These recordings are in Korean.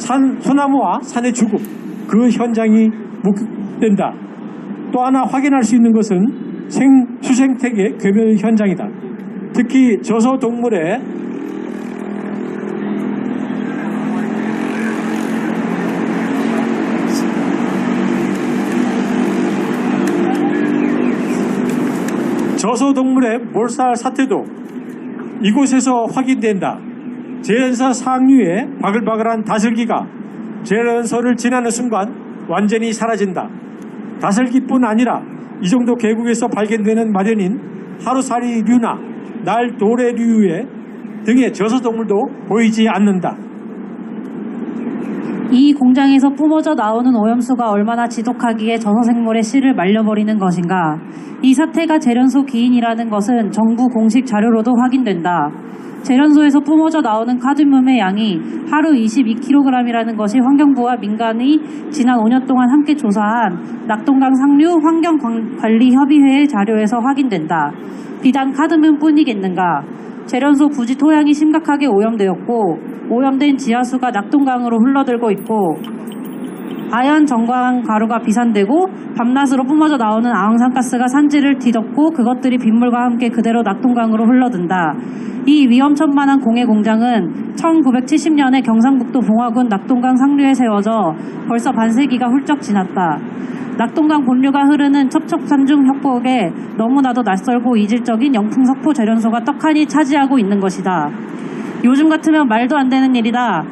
산, 소나무와 산의 죽음, 그 현장이 목격된다. 또 하나 확인할 수 있는 것은 생, 수생태계 괴멸 현장이다. 특히 저소 동물의 저소동물의 몰살 사태도 이곳에서 확인된다. 제연사 상류의 바글바글한 다슬기가 제연서를 지나는 순간 완전히 사라진다. 다슬기뿐 아니라 이 정도 계곡에서 발견되는 마련인 하루살이류나 날도래류의 등의 저소동물도 보이지 않는다. 이 공장에서 뿜어져 나오는 오염수가 얼마나 지독하기에 전어생물의 씨를 말려버리는 것인가. 이 사태가 재련소 기인이라는 것은 정부 공식 자료로도 확인된다. 재련소에서 뿜어져 나오는 카드뮴의 양이 하루 22kg이라는 것이 환경부와 민간이 지난 5년 동안 함께 조사한 낙동강 상류 환경관리협의회의 자료에서 확인된다. 비단 카드뮴뿐이겠는가. 재련소 부지 토양이 심각하게 오염되었고 오염된 지하수가 낙동강으로 흘러들고 있고 아연 정광 가루가 비산되고 밤낮으로 뿜어져 나오는 아황산가스가 산지를 뒤덮고 그것들이 빗물과 함께 그대로 낙동강으로 흘러든다. 이 위험천만한 공해 공장은 1970년에 경상북도 봉화군 낙동강 상류에 세워져 벌써 반세기가 훌쩍 지났다. 낙동강 본류가 흐르는 첩첩산중 협곡에 너무나도 낯설고 이질적인 영풍석포 재련소가 떡하니 차지하고 있는 것이다. 요즘 같으면 말도 안 되는 일이다.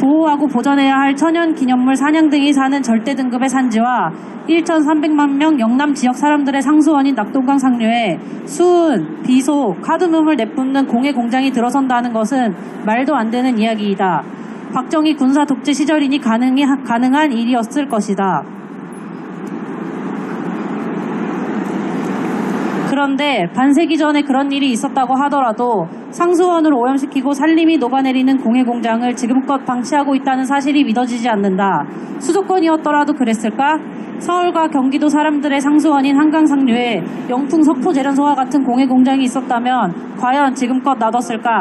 보호하고 보존해야 할 천연 기념물 사냥 등이 사는 절대 등급의 산지와 1,300만 명 영남 지역 사람들의 상수원인 낙동강 상류에 수은, 비소, 카드뮴을 내뿜는 공해 공장이 들어선다는 것은 말도 안 되는 이야기이다. 박정희 군사 독재 시절이니 가능한 일이었을 것이다. 그런데 반세기 전에 그런 일이 있었다고 하더라도 상수원을 오염시키고 산림이 녹아내리는 공해 공장을 지금껏 방치하고 있다는 사실이 믿어지지 않는다. 수도권이었더라도 그랬을까? 서울과 경기도 사람들의 상수원인 한강 상류에 영풍 석포 재련소와 같은 공해 공장이 있었다면 과연 지금껏 놔뒀을까?